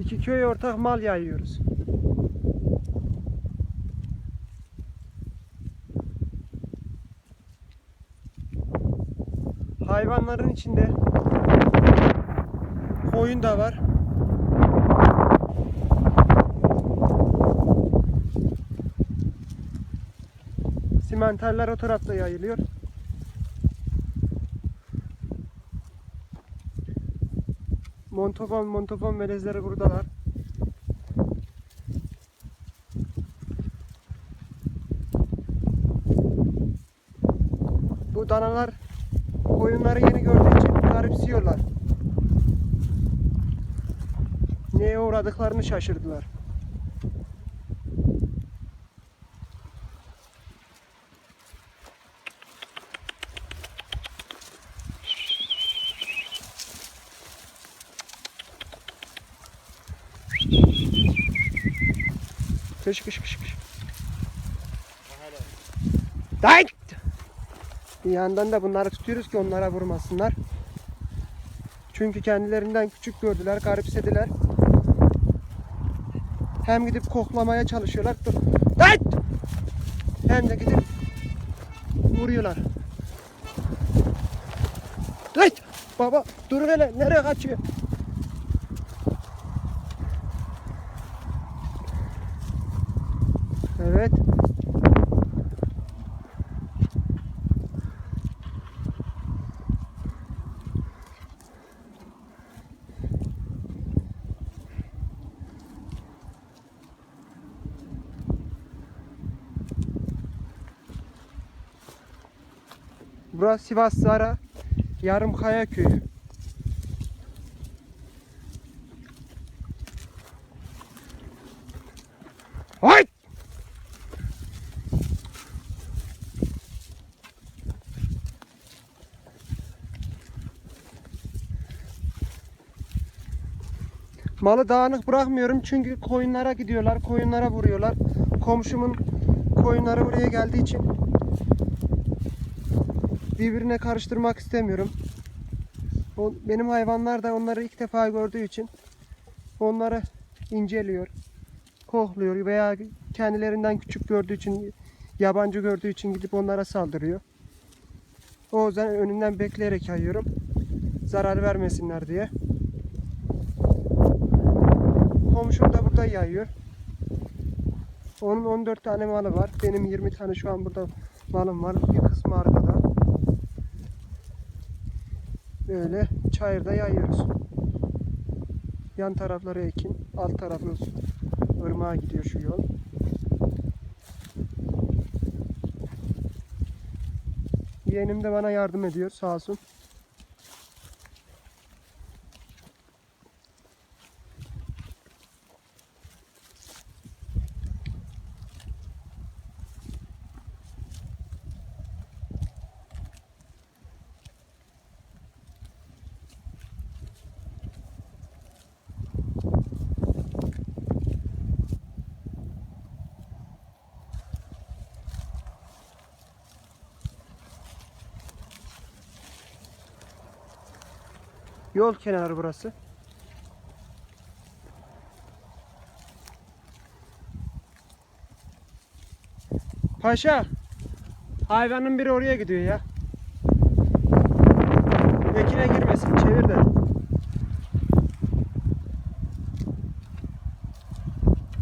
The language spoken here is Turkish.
İki köy ortak mal yayıyoruz. Hayvanların içinde koyun da var. Simenterler o tarafta yayılıyor. Montofon, montofon melezleri buradalar. Bu danalar koyunları yeni gördüğü için garipsiyorlar. Neye uğradıklarını şaşırdılar. Kış kış kış kış. Day! Bir yandan da bunları tutuyoruz ki onlara vurmasınlar. Çünkü kendilerinden küçük gördüler, garipsediler. Hem gidip koklamaya çalışıyorlar. Dur. Day! Hem de gidip vuruyorlar. Day! Baba dur hele nereye kaçıyor? Evet. Burası Sivas Zara Yarımkaya köyü. Malı dağınık bırakmıyorum çünkü koyunlara gidiyorlar, koyunlara vuruyorlar. Komşumun koyunları buraya geldiği için birbirine karıştırmak istemiyorum. O, benim hayvanlar da onları ilk defa gördüğü için onları inceliyor, kokluyor veya kendilerinden küçük gördüğü için, yabancı gördüğü için gidip onlara saldırıyor. O yüzden önünden bekleyerek yayıyorum. Zarar vermesinler diye. Komşum da burada yayıyor. Onun 14 tane malı var. Benim 20 tane şu an burada malım var. Bir kısmı arkada. Böyle çayırda yayıyoruz. Yan tarafları ekin, alt tarafı ırmağa gidiyor şu yol. Yeğenim de bana yardım ediyor sağ olsun. Yol kenarı burası. Paşa, hayvanın biri oraya gidiyor ya. Ekine girmesin, çevir de.